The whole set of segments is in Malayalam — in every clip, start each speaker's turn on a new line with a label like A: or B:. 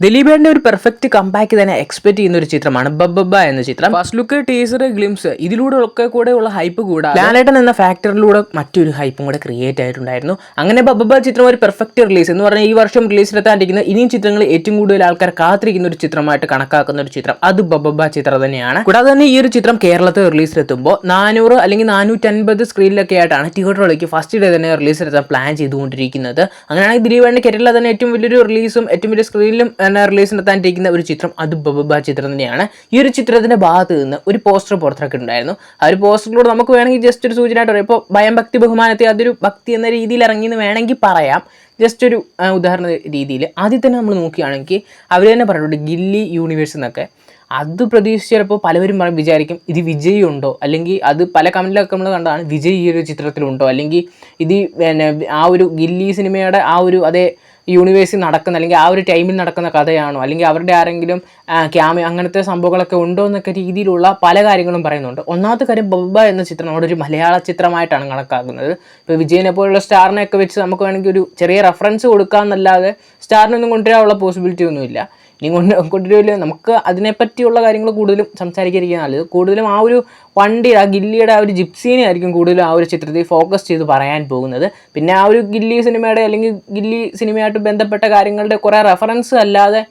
A: ദിലീപേന്റെ ഒരു പെർഫെക്റ്റ് കമ്പാക്ക് തന്നെ എക്സ്പെക്ട് ചെയ്യുന്ന ഒരു ചിത്രമാണ് ബബ്ബ എന്ന ചിത്രം. ഫസ്റ്റ് ലുക്ക് ടീസർ ഗ്ലിംസ് ഇതിലൂടെ ഒക്കെ കൂടെ ഉള്ള ഹൈപ്പ് കൂടാതെ ലാലേട്ടൻ എന്ന ഫാക്ടറിലൂടെ മറ്റൊരു ഹൈപ്പും കൂടെ ക്രിയേറ്റ് ആയിട്ടുണ്ടായിരുന്നു. അങ്ങനെ ബബ്ബ ചിത്രം ഒരു പെർഫെക്റ്റ് റിലീസ് എന്ന് പറഞ്ഞാൽ ഈ വർഷം റിലീസിലെത്താണ്ടിരിക്കുന്ന ഇനിയും ചിത്രങ്ങൾ ഏറ്റവും കൂടുതൽ ആൾക്കാർ കാത്തിരിക്കുന്ന ഒരു ചിത്രമായിട്ട് കണക്കാക്കുന്ന ഒരു ചിത്രം. അത് ബബ്ബ ചിത്രം തന്നെയാണ്. കൂടാതെ തന്നെ ഈ ഒരു ചിത്രം കേരളത്തിൽ റിലീസിലെത്തുമ്പോൾ നാനൂറ് അല്ലെങ്കിൽ നാനൂറ്റൻപത് സ്ക്രീനിലൊക്കെ ആയിട്ടാണ് തിയേറ്ററുകളിലേക്ക് ഫസ്റ്റ് ഡേ തന്നെ റിലീസിലെത്താൻ പ്ലാൻ ചെയ്തുകൊണ്ടിരിക്കുന്നത്. അങ്ങനെയാണെങ്കിൽ ദിലീപേണ്ട കേരളത്തിൽ തന്നെ ഏറ്റവും വലിയൊരു റിലീസും ഏറ്റവും വലിയ സ്ക്രീനിലും റിലീസിനെത്താനിരിക്കുന്ന ഒരു ചിത്രം അത് ബബബ ചിത്രം തന്നെയാണ്. ഈ ഒരു ചിത്രത്തിന്റെ ഭാഗത്ത് നിന്ന് ഒരു പോസ്റ്റർ പുറത്തിറക്കിയിട്ടുണ്ടായിരുന്നു ആ ഒരു പോസ്റ്ററിലൂടെ നമുക്ക് വേണമെങ്കിൽ ജസ്റ്റ് ഒരു സൂചനയായിട്ട് പറയാം. ഇപ്പോൾ ഭയം ഭക്തി ബഹുമാനത്തെ അതൊരു ഭക്തി എന്ന രീതിയിൽ ഇറങ്ങിയെന്ന് വേണമെങ്കിൽ പറയാം. ജസ്റ്റ് ഒരു ഉദാഹരണ രീതിയിൽ. ആദ്യം തന്നെ നമ്മൾ നോക്കുകയാണെങ്കിൽ അവർ തന്നെ പറഞ്ഞിട്ടുണ്ട് ഗില്ലി യൂണിവേഴ്സ് എന്നൊക്കെ. അത് പ്രതീക്ഷിച്ച് ചിലപ്പോൾ പലവരും പറയും വിചാരിക്കും ഇത് വിജയ് ഉണ്ടോ? അല്ലെങ്കിൽ അത് പല കമന്റിലൊക്കെ നമ്മൾ കണ്ടതാണ് വിജയ് ഈ ഒരു ചിത്രത്തിലുണ്ടോ? അല്ലെങ്കിൽ ഇത് പിന്നെ ആ ഒരു ഗില്ലി സിനിമയുടെ ആ ഒരു അതേ യൂണിവേഴ്സിൽ നടക്കുന്ന അല്ലെങ്കിൽ ആ ഒരു ടൈമിൽ നടക്കുന്ന കഥയാണോ? അല്ലെങ്കിൽ അവരുടെ ആരെങ്കിലും ക്യാമ അങ്ങനത്തെ സംഭവങ്ങളൊക്കെ ഉണ്ടോ എന്നൊക്കെ രീതിയിലുള്ള പല കാര്യങ്ങളും പറയുന്നുണ്ട്. ഒന്നാമത്തെ കാര്യം ബബ്ബ എന്ന ചിത്രം നമ്മുടെ ഒരു മലയാള ചിത്രമായിട്ടാണ് കണക്കാക്കുന്നത്. ഇപ്പോൾ വിജയനെ പോലുള്ള സ്റ്റാറിനെയൊക്കെ വെച്ച് നമുക്ക് വേണമെങ്കിൽ ഒരു ചെറിയ റെഫറൻസ് കൊടുക്കാമെന്നല്ലാതെ സ്റ്റാറിനൊന്നും കൊണ്ടുവരാനുള്ള പോസിബിലിറ്റി ഒന്നുമില്ല. ഇനി കൊണ്ട് കൊണ്ടുവരില്ല? നമുക്ക് അതിനെപ്പറ്റിയുള്ള കാര്യങ്ങൾ കൂടുതലും സംസാരിക്കാതിരിക്കുക നല്ലത്. കൂടുതലും ആ ഒരു വണ്ടി ആ ഗില്ലിയുടെ ആ ഒരു ജിപ്സീനെ ആയിരിക്കും കൂടുതലും ആ ഒരു ചിത്രത്തിൽ ഫോക്കസ് ചെയ്ത് പറയാൻ പോകുന്നത്. പിന്നെ ആ ഒരു ഗില്ലി സിനിമയുടെ അല്ലെങ്കിൽ ഗില്ലി സിനിമയായിട്ട് ബന്ധപ്പെട്ട കാര്യങ്ങളുടെ കുറേ റെഫറൻസ് അല്ലാതെ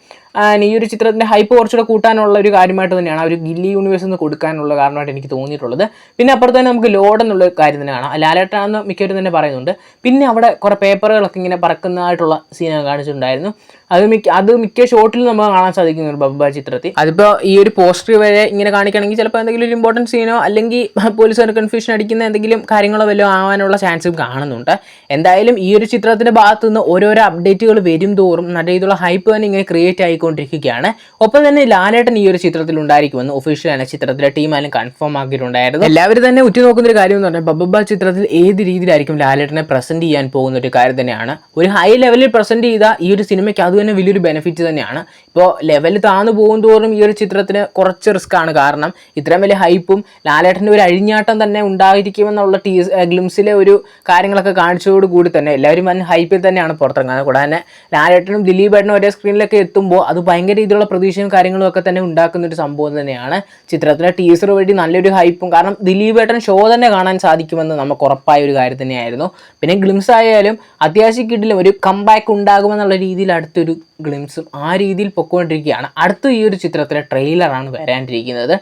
A: ഈ ഒരു ചിത്രത്തിന്റെ ഹൈപ്പ് കുറച്ചുകൂടെ കൂട്ടാനുള്ള ഒരു കാര്യമായിട്ട് തന്നെയാണ് ആ ഒരു ഗില്ലി യൂണിവേഴ്സ് എന്ന് കൊടുക്കാനുള്ള കാരണമായിട്ട് എനിക്ക് തോന്നിയിട്ടുള്ളത്. പിന്നെ അപ്പുറത്ത് തന്നെ നമുക്ക് ലോഡ് എന്നുള്ള കാര്യം തന്നെ കാണാം. ലാലേട്ടാണെന്ന് മിക്കവരും തന്നെ പറയുന്നുണ്ട്. പിന്നെ അവിടെ കുറേ പേപ്പറുകളൊക്കെ ഇങ്ങനെ പറക്കുന്നതായിട്ടുള്ള സീനൊക്കെ കാണിച്ചിട്ടുണ്ടായിരുന്നു. അത് മിക്ക അത് മിക്ക ഷോട്ടിലും നമുക്ക് കാണാൻ സാധിക്കുന്നു ഒരു ബബ്ബ ചിത്രത്തിൽ. അതിപ്പോൾ ഈ ഒരു പോസ്റ്റർ വരെ ഇങ്ങനെ കാണിക്കുകയാണെങ്കിൽ ചിലപ്പോൾ എന്തെങ്കിലും ഒരു ഇമ്പോർട്ടന്റ് സീനോ അല്ലെങ്കിൽ പോലീസുകാർ കൺഫ്യൂഷൻ അടിക്കുന്ന എന്തെങ്കിലും കാര്യങ്ങളോ വല്ലതും ആവാനുള്ള ചാൻസും കാണുന്നുണ്ട്. എന്തായാലും ഈ ഒരു ചിത്രത്തിന്റെ ഭാഗത്തു നിന്ന് ഓരോരോ അപ്ഡേറ്റുകൾ വരും തോറും നല്ല രീതിയിലുള്ള ഹൈപ്പ് തന്നെ ഇങ്ങനെ ക്രിയേറ്റ് ആയിക്കൊണ്ടിരിക്കുകയാണ്. ഒപ്പം തന്നെ ലാലേട്ടൻ ഈ ഒരു ചിത്രത്തിൽ ഉണ്ടായിരിക്കുമെന്ന് ഒഫീഷ്യലാണ് ചിത്രത്തിലെ ടീമായാലും കൺഫേം ആക്കിയിട്ടുണ്ടായിരുന്നു എല്ലാവരും തന്നെ ഉറ്റുനോക്കുന്ന ഒരു കാര്യം എന്ന് പറഞ്ഞാൽ ബബ്ബ ചിത്രത്തിൽ ഏത് രീതിയിലായിരിക്കും ലാലേട്ടനെ പ്രസന്റ് ചെയ്യാൻ പോകുന്ന ഒരു കാര്യം തന്നെയാണ്. ഒരു ഹൈ ലെവലിൽ പ്രസന്റ് ചെയ്ത ഈ ഒരു സിനിമയ്ക്ക് അത് തന്നെ വലിയൊരു ബെനിഫിറ്റ് തന്നെയാണ്. ഇപ്പോൾ ലെവൽ താന്നു പോകും തോറും ഈ ഒരു ചിത്രത്തിന് കുറച്ച് റിസ്ക് ആണ് കാരണം ഇത്രയും വലിയ ഹൈപ്പും ലാലേട്ടന്റെ ഒരു അഴിഞ്ഞാട്ടം തന്നെ ഉണ്ടായിരിക്കുമെന്നുള്ള ടീ ഗ്ലിംസിലെ ഒരു കാര്യങ്ങളൊക്കെ കാണിച്ചതോട് കൂടി തന്നെ എല്ലാവരും വൻ ഹൈപ്പിൽ തന്നെയാണ് പുറത്തിറങ്ങുന്നത്. കൂടാതെ തന്നെ ലാലേട്ടനും ദിലീപേട്ടനും ഒരേ സ്ക്രീനിലൊക്കെ എത്തുമ്പോൾ അത് ഭയങ്കര രീതിയിലുള്ള പ്രതീക്ഷയും കാര്യങ്ങളും ഒക്കെ തന്നെ ഉണ്ടാക്കുന്ന ഒരു സംഭവം തന്നെയാണ് ചിത്രത്തിലെ ടീസർ വഴി നല്ലൊരു ഹൈപ്പും കാരണം ദിലീപേട്ടൻ ഷോ തന്നെ കാണാൻ സാധിക്കുമെന്ന് നമുക്ക് ഉറപ്പായ ഒരു കാര്യം തന്നെയായിരുന്നു. പിന്നെ ഗ്ലിംസ് ആയാലും അത്യാവശ്യം കിട്ടിലും ഒരു കംബാക്ക് ഉണ്ടാകുമെന്നുള്ള രീതിയിൽ അടുത്തൊരു ഗ്ലിംസും ആ രീതിയിൽ പൊക്കോണ്ടിരിക്കുകയാണ്. അടുത്ത ഈ ഒരു ചിത്രത്തിലെ ട്രെയിലറാണ് വരാനിരിക്കുന്നത്.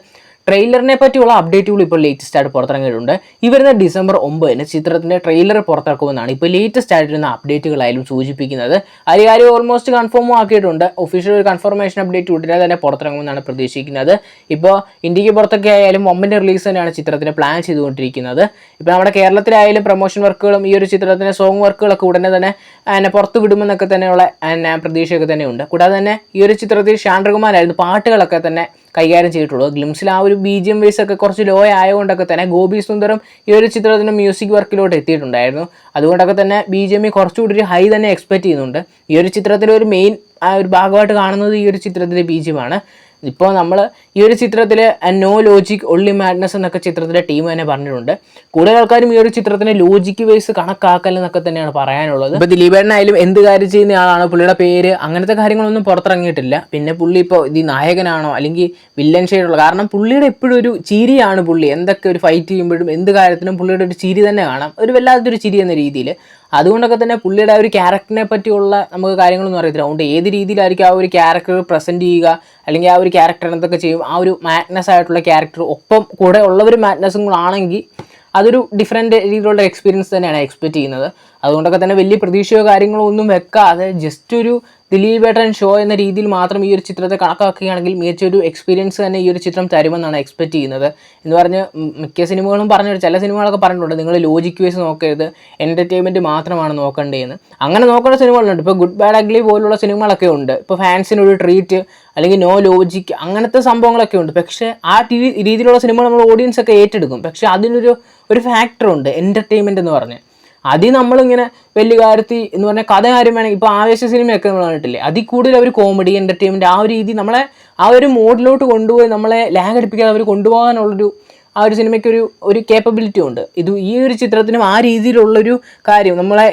A: ട്രെയിലറിനെ പറ്റിയുള്ള അപ്ഡേറ്റുകൾ ഇപ്പോൾ ലേറ്റസ്റ്റ് ആയിട്ട് പുറത്തിറങ്ങിയിട്ടുണ്ട്. ഈ വരുന്ന ഡിസംബർ ഒമ്പതിന് ചിത്രത്തിന്റെ ട്രെയിലർ പുറത്തിറക്കുമെന്നാണ് ഇപ്പോൾ ലേറ്റസ്റ്റ് ആയിട്ടുള്ള അപ്ഡേറ്റുകളായാലും സൂചിപ്പിക്കുന്നത്. അത് കാര്യം ഓൾമോസ്റ്റ് കൺഫേമും ആക്കിയിട്ടുണ്ട്. ഒഫീഷ്യൽ ഒരു കൺഫർമേഷൻ അപ്ഡേറ്റ് ഉടനെ തന്നെ പുറത്തിറങ്ങുമെന്നാണ് പ്രതീക്ഷിക്കുന്നത്. ഇപ്പോൾ ഇന്ത്യയ്ക്ക് പുറത്തൊക്കെ ആയാലും ഒമ്പതിന്റെ റിലീസ് തന്നെയാണ് ചിത്രത്തിന് പ്ലാൻ ചെയ്തുകൊണ്ടിരിക്കുന്നത്. ഇപ്പോൾ നമ്മുടെ കേരളത്തിലായാലും പ്രൊമോഷൻ വർക്കുകളും ഈ ഒരു ചിത്രത്തിന്റെ സോങ് വർക്കുകളൊക്കെ ഉടനെ തന്നെ എന്നെ പുറത്ത് വിടുമെന്നൊക്കെ തന്നെയുള്ള പ്രതീക്ഷയൊക്കെ തന്നെയുണ്ട്. കൂടാതെ തന്നെ ഈ ഒരു ചിത്രത്തിൽ ഷാൻഡ്രകുമാരായിരുന്നു പാട്ടുകളൊക്കെ തന്നെ കൈകാര്യം ചെയ്തിട്ടുള്ളത് ഗ്ലിംസിൽ ആ ഒരു ബി ജി എം വേസ് ഒക്കെ കുറച്ച് ലോ ആയതുകൊണ്ടൊക്കെ തന്നെ ഗോപി സുന്ദരം ഈ ഒരു ചിത്രത്തിന്റെ മ്യൂസിക് വർക്കിലോട്ട് എത്തിയിട്ടുണ്ടായിരുന്നു. അതുകൊണ്ടൊക്കെ തന്നെ ബി ജി എം കുറച്ചുകൂടി ഒരു ഹൈ തന്നെ എക്സ്പെക്ട് ചെയ്യുന്നുണ്ട്. ഈ ഒരു ചിത്രത്തിലെ ഒരു മെയിൻ ആ ഒരു ഭാഗമായിട്ട് കാണുന്നത് ഈ ഒരു ചിത്രത്തിലെ ബി ജി എമാണ് ഇപ്പോൾ നമ്മൾ ഈ ഒരു ചിത്രത്തിൽ നോ ലോജിക് ഒള്ളി മാഡ്നസ് എന്നൊക്കെ ചിത്രത്തിലെ ടീം തന്നെ പറഞ്ഞിട്ടുണ്ട്. കൂടുതൽ ആൾക്കാരും ഈ ഒരു ചിത്രത്തിന് ലോജിക്ക് വൈസ് കണക്കാക്കൽ എന്നൊക്കെ തന്നെയാണ് പറയാനുള്ളത്. ഇപ്പോൾ ദിലീപേട്ടനായാലും എന്ത് കാര്യം ചെയ്യുന്ന ആളാണ് പുള്ളിയുടെ പേര് അങ്ങനത്തെ കാര്യങ്ങളൊന്നും പുറത്തിറങ്ങിയിട്ടില്ല. പിന്നെ പുള്ളി ഇപ്പോൾ ഇത് നായകനാണോ അല്ലെങ്കിൽ വില്ലൻ ഷെയ്ഡുള്ള കാരണം പുള്ളിയുടെ എപ്പോഴും ഒരു ചിരിയാണ് പുള്ളി. എന്തൊക്കെ ഒരു ഫൈറ്റ് ചെയ്യുമ്പോഴും എന്ത് കാര്യത്തിനും പുള്ളിയുടെ ഒരു ചിരി തന്നെ കാണാം. ഒരു വല്ലാത്തൊരു ചിരി എന്ന രീതിയിൽ അതുകൊണ്ടൊക്കെ തന്നെ പുള്ളിയുടെ ആ ഒരു ക്യാരക്ടറിനെ പറ്റിയുള്ള നമുക്ക് കാര്യങ്ങളൊന്നും അറിയത്തില്ല. അതുകൊണ്ട് ഏത് രീതിയിലായിരിക്കും ആ ഒരു ക്യാരക്ടർ പ്രസന്റ് ചെയ്യുക അല്ലെങ്കിൽ ആ ഒരു ക്യാരക്ടർ എന്തൊക്കെ ചെയ്യും ആ ഒരു മാഡ്നസ് ആയിട്ടുള്ള ക്യാരക്ടർ ഒപ്പം കൂടെ ഉള്ളവർ മാഡ്നസ്സും കൂടെ ആണെങ്കിൽ അതൊരു ഡിഫറെന്റ് രീതിയിലുള്ള എക്സ്പീരിയൻസ് തന്നെയാണ് എക്സ്പെക്റ്റ് ചെയ്യുന്നത്. അതുകൊണ്ടൊക്കെ തന്നെ വലിയ പ്രതീക്ഷയോ കാര്യങ്ങളോ ഒന്നും വെക്കാതെ ജസ്റ്റ് ഒരു ദിലീപേട്ടൻ ഷോ എന്ന രീതിയിൽ മാത്രം ഈ ഒരു ചിത്രത്തെ കണക്കാക്കുകയാണെങ്കിൽ മികച്ച ഒരു എക്സ്പീരിയൻസ് തന്നെ ഈ ഒരു ചിത്രം തരുമെന്നാണ് എക്സ്പെക്ട് ചെയ്യുന്നത്. എന്ന് പറഞ്ഞ് മിക്ക സിനിമകളും പറഞ്ഞു ചില സിനിമകളൊക്കെ പറഞ്ഞിട്ടുണ്ട്. നിങ്ങൾ ലോജിക് വൈസ് നോക്കരുത്. എന്റർടൈൻമെന്റ് മാത്രമാണ് നോക്കേണ്ടതെന്ന്. അങ്ങനെ നോക്കേണ്ട സിനിമകളുണ്ട്. ഇപ്പോൾ ഗുഡ് ബാഡ് അഗ്ലി പോലുള്ള സിനിമകളൊക്കെ ഉണ്ട്. ഇപ്പോൾ ഫാൻസിനൊരു ട്രീറ്റ് അല്ലെങ്കിൽ നോ ലോജിക് അങ്ങനത്തെ സംഭവങ്ങളൊക്കെ ഉണ്ട്. പക്ഷേ ആ രീതിയിലുള്ള സിനിമകൾ നമ്മൾ ഓഡിയൻസ് ഒക്കെ ഏറ്റെടുക്കും. പക്ഷേ അതിനൊരു ഒരു ഫാക്ടറുണ്ട് എന്റർടൈൻമെന്റ് എന്ന് പറഞ്ഞ്. അതിൽ നമ്മളിങ്ങനെ വലിയ കാര്യത്തിൽ എന്ന് പറഞ്ഞാൽ കഥ കാര്യം വേണമെങ്കിൽ ഇപ്പോൾ ആവേശ സിനിമയൊക്കെ നമ്മൾ കണ്ടിട്ടില്ലേ? അതിൽ കൂടുതൽ അവർ കോമഡി എന്റർടൈൻമെന്റ് ആ ഒരു രീതി നമ്മളെ ആ ഒരു മോഡിലോട്ട് കൊണ്ടുപോയി നമ്മളെ ലാഗ് അടിപ്പിക്കാതെ അവർ കൊണ്ടുപോകാനുള്ളൊരു ആ ഒരു സിനിമയ്ക്ക് ഒരു ഒരു കേപ്പബിലിറ്റി ഉണ്ട്. ഇത് ഈ ഒരു ചിത്രത്തിനും ആ രീതിയിലുള്ളൊരു കാര്യം നമ്മളെ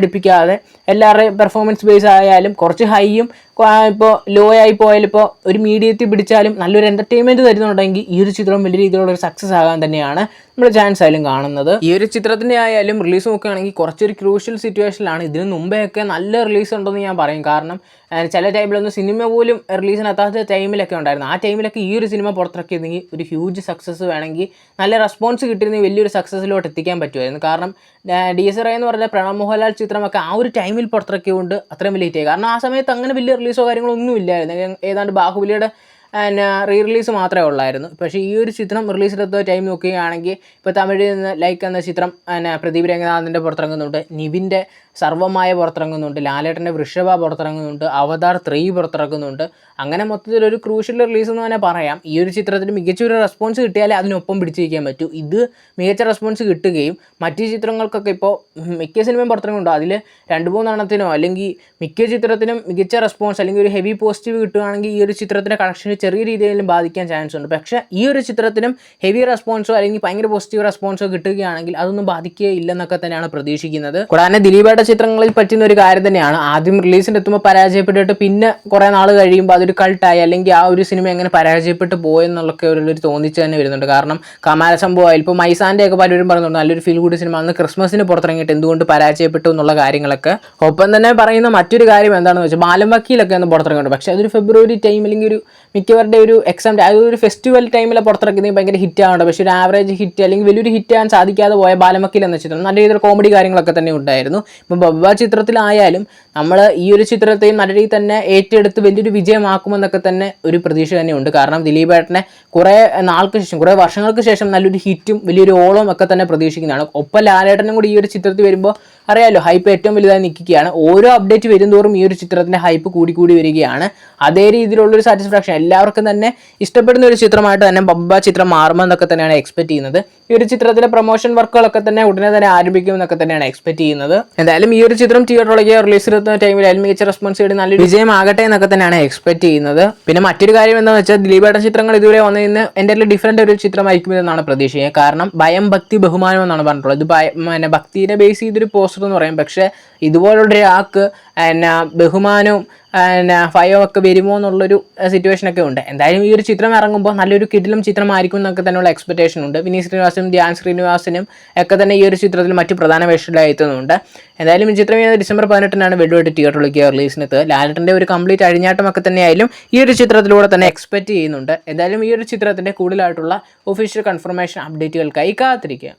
A: അടിപ്പിക്കാതെ എല്ലാവരുടെയും പെർഫോമൻസ് ബേസ് ആയാലും കുറച്ച് ഹൈയും ഇപ്പോൾ ലോ ആയി പോയാലും ഇപ്പോൾ ഒരു മീഡിയത്തിൽ പിടിച്ചാലും നല്ലൊരു എന്റർടൈൻമെന്റ് തരുന്നുണ്ടെങ്കിൽ ഈ ഒരു ചിത്രം വലിയ രീതിയിലുള്ള ഒരു സക്സസ് ആകാൻ തന്നെയാണ് നമ്മൾ ചാൻസ് ആയാലും കാണുന്നത്. ഈ ഒരു ചിത്രത്തിന്റെ ആയാലും റിലീസ് നോക്കുകയാണെങ്കിൽ കുറച്ചൊരു ക്രൂഷ്യൽ സിറ്റുവേഷനിലാണ് ഇതിന് മുമ്പെയൊക്കെ നല്ല റിലീസ് ഉണ്ടെന്ന് ഞാൻ പറയും. കാരണം ചില ടൈമിലൊന്നും സിനിമ പോലും റിലീസിനെത്താത്ത ടൈമിലൊക്കെ ഉണ്ടായിരുന്നു. ആ ടൈമിലൊക്കെ ഈ ഒരു സിനിമ പുറത്തിറക്കിയിരുന്നെങ്കിൽ ഒരു ഹ്യൂജ് സക്സസ് വേണമെങ്കിൽ നല്ല റെസ്പോൺസ് കിട്ടിയിരുന്നെങ്കിൽ വലിയൊരു സക്സസ്സിലോട്ട് എത്തിക്കാൻ പറ്റുമായിരുന്നു. കാരണം ഡി എസ് എന്ന് പറഞ്ഞ പ്രണവ് മോഹൻലാൽ ചിത്രമൊക്കെ ആ ഒരു ടൈമിൽ പുറത്തിറക്കിയതുകൊണ്ട് അത്രയും വലിയ ഹിറ്റായി കാരണം ആ സമയത്ത് അങ്ങനെ വലിയ റിലീസോ കാര്യങ്ങളോ ഒന്നും ഇല്ലായിരുന്നു. ഏതാണ്ട് ബാഹുബലിയുടെ പിന്നെ റീ റിലീസ് മാത്രമേ ഉള്ളായിരുന്നു. പക്ഷേ ഈ ഒരു ചിത്രം റിലീസിലെത്ത ടൈം നോക്കുകയാണെങ്കിൽ ഇപ്പോൾ തമിഴിൽ നിന്ന് ലൈക്ക് എന്ന ചിത്രം പിന്നെ പ്രദീപ് രംഗനാഥിന്റെ പുറത്തിറങ്ങുന്നുണ്ട്. നിവിന്റെ സർവമായ പുറത്തിറങ്ങുന്നുണ്ട്. ലാലേട്ടന്റെ വൃഷഭ പുറത്തിറങ്ങുന്നുണ്ട്. അവതാർ ത്രീ പുറത്തിറക്കുന്നുണ്ട്. അങ്ങനെ മൊത്തത്തിൽ ഒരു ക്രൂഷ്യൽ റിലീസ് എന്ന് തന്നെ പറയാം. ഈ ഒരു ചിത്രത്തിന് മികച്ചൊരു റെസ്പോൺസ് കിട്ടിയാലേ അതിനൊപ്പം പിടിച്ചിരിക്കാൻ പറ്റൂ. ഇത് മികച്ച റെസ്പോൺസ് കിട്ടുകയും മറ്റ് ചിത്രങ്ങൾക്കൊക്കെ ഇപ്പോൾ മിക്ക സിനിമയും പുറത്തിറങ്ങുന്നുണ്ടോ. അതിൽ രണ്ട് മൂന്നെണ്ണത്തിനോ അല്ലെങ്കിൽ മിക്ക ചിത്രത്തിനും മികച്ച റെസ്പോൺസ് അല്ലെങ്കിൽ ഒരു ഹെവി പോസിറ്റീവ് കിട്ടുകയാണെങ്കിൽ ഈ ഒരു ചിത്രത്തിന്റെ കളക്ഷന് ചെറിയ രീതിയിലും ബാധിക്കാൻ ചാൻസ് ഉണ്ട്. പക്ഷേ ഈ ഒരു ചിത്രത്തിനും ഹെവി റെസ്പോൺസോ അല്ലെങ്കിൽ ഭയങ്കര പോസിറ്റീവ് റെസ്പോൺസോ കിട്ടുകയാണെങ്കിൽ അതൊന്നും ബാധിക്കുകയില്ലെന്നൊക്കെ തന്നെയാണ് പ്രതീക്ഷിക്കുന്നത്. കൂടാതെ ദിലീപേട്ട ചിത്രങ്ങളിൽ പറ്റുന്ന ഒരു കാര്യം തന്നെയാണ്. ആദ്യം റിലീസിന് എത്തുമ്പോൾ പരാജയപ്പെട്ടിട്ട് പിന്നെ കുറേ നാൾ കഴിയുമ്പോൾ അതൊരു കൾട്ടായി അല്ലെങ്കിൽ ആ ഒരു സിനിമ എങ്ങനെ പരാജയപ്പെട്ട് പോയെന്നുള്ളൊക്കെ ഒരു തോന്നിച്ച് തന്നെ വരുന്നുണ്ട്. കാരണം കമാല സംഭവമായി. ഇപ്പോൾ മൈസാന്റെ ഒക്കെ പലരും പറയുന്നുണ്ട് നല്ലൊരു ഫീൽ ഗുഡ് സിനിമ അന്ന് ക്രിസ്മസിന് പുറത്തിറങ്ങിയിട്ട് എന്തുകൊണ്ട് പരാജയപ്പെട്ടു എന്നുള്ള കാര്യങ്ങളൊക്കെ. ഒപ്പം തന്നെ പറയുന്ന മറ്റൊരു കാര്യം എന്താണെന്ന് വെച്ചാൽ ബാലം വക്കീലൊക്കെ ഒന്ന് പുറത്തിറങ്ങിയിട്ടുണ്ട്. പക്ഷേ അതൊരു ഫെബ്രുവരി ടൈം അല്ലെങ്കിൽ ഒരു മിക്കവരുടെ ഒരു എക്സാം അതൊരു ഫെസ്റ്റിവൽ ടൈമിൽ പുറത്തിറക്കുന്നത് ഭയങ്കര ഹിറ്റ് ആവുന്നുണ്ട് പക്ഷേ ഒരു ആവറേജ് ഹിറ്റ് അല്ലെങ്കിൽ വലിയൊരു ഹിറ്റ് ആകാൻ സാധിക്കാതെ പോയ ബാലമക്കിൽ എന്ന ചിത്രം നല്ല രീതിയിൽ കോമഡി കാര്യങ്ങളൊക്കെ തന്നെ ഉണ്ടായിരുന്നു. ഇപ്പം ബബ്ബ ചിത്രത്തിലായാലും നമ്മൾ ഈ ഒരു ചിത്രത്തെയും നല്ല രീതിയിൽ തന്നെ ഏറ്റെടുത്ത് വലിയൊരു വിജയമാക്കുമെന്നൊക്കെ തന്നെ ഒരു പ്രതീക്ഷ തന്നെയുണ്ട്. കാരണം ദിലീപേട്ടനെ കുറേ നാൾക്ക് ശേഷം കുറേ വർഷങ്ങൾക്ക് ശേഷം നല്ലൊരു ഹിറ്റും വലിയൊരു ഓളവും ഒക്കെ തന്നെ പ്രതീക്ഷിക്കുന്നതാണ്. ഒപ്പം ലാലേട്ടനും കൂടി ഈ ഒരു ചിത്രത്തിൽ വരുമ്പോൾ അറിയാലോ ഹൈപ്പ് ഏറ്റവും വലുതായി നിൽക്കുകയാണ്. ഓരോ അപ്ഡേറ്റ് വരുന്തോറും ഈ ഒരു ചിത്രത്തിന്റെ ഹൈപ്പ് കൂടി കൂടി വരികയാണ്. അതേ രീതിയിലുള്ളൊരു സാറ്റിസ്ഫാക്ഷൻ എല്ലാവർക്കും തന്നെ ഇഷ്ടപ്പെടുന്ന ഒരു ചിത്രമായിട്ട് തന്നെ ബബ്ബ ചിത്രം മാറുമെന്നൊക്കെ തന്നെയാണ് എക്സ്പെക്ട് ചെയ്യുന്നത്. ഈ ഒരു ചിത്രത്തിലെ പ്രൊമോഷൻ വർക്കുകളൊക്കെ തന്നെ ഉടനെ തന്നെ ആരംഭിക്കുമെന്നൊക്കെ തന്നെയാണ് എക്സ്പെക്ട് ചെയ്യുന്നത്. എന്തായാലും ഈ ഒരു ചിത്രം തിയേറ്ററിലേക്ക് റിലീസ് ചെയ്യുന്ന ടൈമിൽ മികച്ച റെസ്പോൺസ് ചെയ്ത് നല്ലൊരു വിജയമാകട്ടെ എന്നൊക്കെ തന്നെയാണ് എക്സ്പെക്ട് ചെയ്യുന്നത്. പിന്നെ മറ്റൊരു കാര്യം എന്താണെന്ന് വെച്ചാൽ ദിലീപേട്ടൻ ചിത്രങ്ങൾ ഇതുവരെ വന്നതിന് എന്റെ ഡിഫറെന്റ് ഒരു ചിത്രമായിരിക്കും എന്നാണ് പ്രതീക്ഷിക്കുന്നത്. കാരണം ഭയം ഭക്തി ബഹുമാനം എന്നാണ് പറഞ്ഞിട്ടുള്ളത്. ഇത് പിന്നെ ഭക്തിനെ ബേസ് ചെയ്തൊരു പോസ്റ്റർ എന്ന് പറയും. പക്ഷേ ഇതുപോലുള്ള ഒരാൾക്ക് എന്നാ ബഹുമാനവും എന്നാ ഫയോ ഒക്കെ വരുമോ എന്നുള്ളൊരു സിറ്റുവേഷനൊക്കെ ഉണ്ട്. എന്തായാലും ഈ ഒരു ചിത്രം ഇറങ്ങുമ്പോൾ നല്ലൊരു കിടിലും ചിത്രമായിരിക്കും എന്നൊക്കെ തന്നെയുള്ള എക്സ്പെക്ടേഷൻ ഉണ്ട്. വിനീത് ശ്രീനിവാസനും ധ്യാൻ ശ്രീനിവാസനും ഒക്കെ തന്നെ ഈ ഒരു ചിത്രത്തിൽ മറ്റു പ്രധാന വേഷത്തിലായി എത്തുന്നുണ്ട്. എന്തായാലും ഈ ചിത്രം ഡിസംബർ പതിനെട്ടിനാണ് വെള്ളുവായിട്ട് തിയേറ്ററിലേക്ക് റിലീസിനെത്ത് ലാലറ്റിന്റെ ഒരു കംപ്ലീറ്റ് അഴിഞ്ഞാട്ടമൊക്കെ തന്നെയായാലും ഈ ഒരു ചിത്രത്തിലൂടെ തന്നെ എക്സ്പെക്റ്റ് ചെയ്യുന്നുണ്ട്. എന്തായാലും ഈ ഒരു ചിത്രത്തിന്റെ കൂടുതലായിട്ടുള്ള ഒഫീഷ്യൽ കൺഫർമേഷൻ അപ്ഡേറ്റുകൾക്കായി കാത്തിരിക്കുക.